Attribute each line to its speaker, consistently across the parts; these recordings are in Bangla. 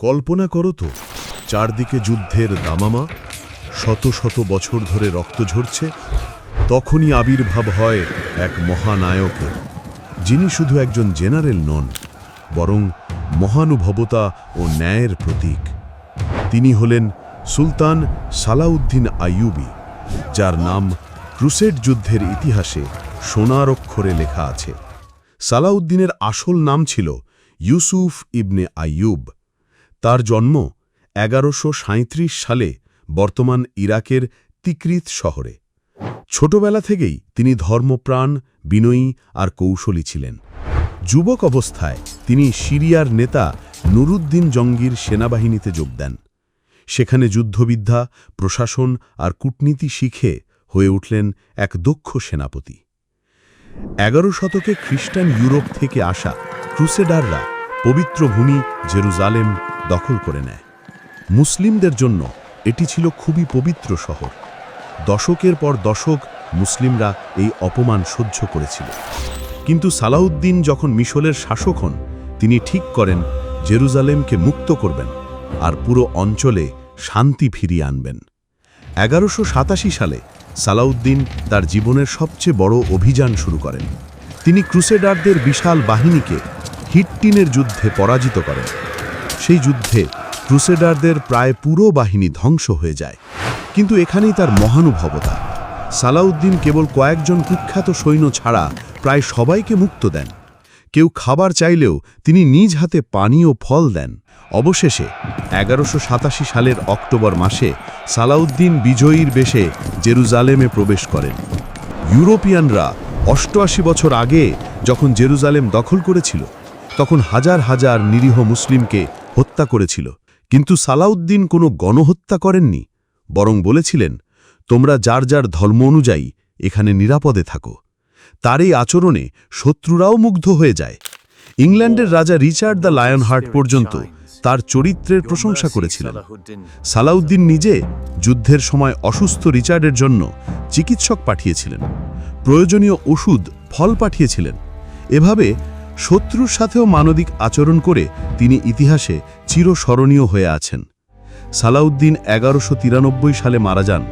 Speaker 1: কল্পনা করো তো, চারদিকে যুদ্ধের দামামা, শত শত বছর ধরে রক্ত ঝরছে, তখনই আবির্ভাব হয় এক মহানায়কের যিনি শুধু একজন জেনারেল নন, বরং মহানুভবতা ও ন্যায়ের প্রতীক। তিনি হলেন সুলতান সালাউদ্দিন আইয়ুবি, যার নাম ক্রুসেড যুদ্ধের ইতিহাসে সোনার অক্ষরে লেখা আছে। সালাউদ্দিনের আসল নাম ছিল ইউসুফ ইবনে আইয়ুব তার জন্ম এগারোশো সালে বর্তমান ইরাকের তিকৃত শহরে। ছোটবেলা থেকেই তিনি ধর্মপ্রাণ, বিনয়ী আর কৌশলী ছিলেন। যুবক অবস্থায় তিনি সিরিয়ার নেতা নুরুদ্দিন জঙ্গির সেনাবাহিনীতে যোগ দেন। সেখানে যুদ্ধবিদ্যা, প্রশাসন আর কূটনীতি শিখে হয়ে উঠলেন এক দক্ষ সেনাপতি। এগারো শতকে খ্রিস্টান ইউরোপ থেকে আসা ক্রুসেডাররা পবিত্র ভূমি জেরুজালেম দখল করে নেয়। মুসলিমদের জন্য এটি ছিল খুবই পবিত্র শহর। দশকের পর দশক মুসলিমরা এই অপমান সহ্য করেছিল। কিন্তু সালাউদ্দিন যখন মিশলের শাসক হন, তিনি ঠিক করেন জেরুজালেমকে মুক্ত করবেন আর পুরো অঞ্চলে শান্তি ফিরিয়ে আনবেন। এগারোশো সালে সালাউদ্দিন তার জীবনের সবচেয়ে বড় অভিযান শুরু করেন। তিনি ক্রুসেডারদের বিশাল বাহিনীকে হিটটিনের যুদ্ধে পরাজিত করেন। সেই যুদ্ধে ক্রুসেডারদের প্রায় পুরো বাহিনী ধ্বংস হয়ে যায়। কিন্তু এখানেই তার মহানুভবতা। সালাউদ্দিন কেবল কয়েকজন কুখ্যাত সৈন্য ছাড়া প্রায় সবাইকে মুক্ত দেন। কেউ খাবার চাইলেও তিনি নিজ হাতে পানি ও ফল দেন। অবশেষে এগারোশো সাতাশি সালের অক্টোবর মাসে সালাউদ্দিন বিজয়ীর বেশে জেরুজালেমে প্রবেশ করেন। ইউরোপিয়ানরা অষ্টআশি বছর আগে যখন জেরুজালেম দখল করেছিল, তখন হাজার হাজার নিরীহ মুসলিমকে হত্যা করেছিল। কিন্তু সালাউদ্দিন কোনো গণহত্যা করেননি, বরং বলেছিলেন, তোমরা যার যার ধর্ম অনুযায়ী এখানে নিরাপদে থাকো। তার এই আচরণে শত্রুরাও মুগ্ধ হয়ে যায়। ইংল্যান্ডের রাজা রিচার্ড দ্য লায়ন হার্ট পর্যন্ত তার চরিত্রের প্রশংসা করেছিলেন। সালাউদ্দিন নিজে যুদ্ধের সময় অসুস্থ রিচার্ডের জন্য চিকিৎসক পাঠিয়েছিলেন। প্রয়োজনীয় ওষুধ ফল পাঠিয়েছিলেন। এভাবে শত্রুর সাথেও মানবিক আচরণ করে তিনি ইতিহাসে চিরস্মরণীয় হয়ে আছেন। সালাউদ্দিন এগারোশো তিরানব্বই সালে মারা যান।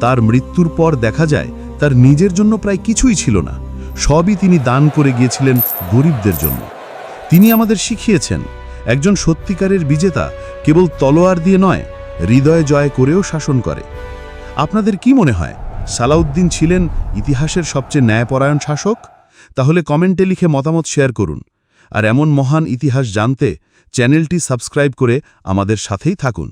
Speaker 1: তার মৃত্যুর পর দেখা যায়, তার নিজের জন্য প্রায় কিছুই ছিল না। সবই তিনি দান করে গিয়েছিলেন গরিবদের জন্য। তিনি আমাদের শিখিয়েছেন, একজন সত্যিকারের বিজেতা কেবল তলোয়ার দিয়ে নয়, হৃদয় জয় করেও শাসন করে। আপনাদের কি মনে হয়, সালাউদ্দিন ছিলেন ইতিহাসের সবচেয়ে ন্যায়পরায়ণ শাসক? তাহলে কমেন্টে লিখে মতামত শেয়ার করুন। আর এমন মহান ইতিহাস জানতে চ্যানেলটি সাবস্ক্রাইব করে আমাদের সাথেই থাকুন।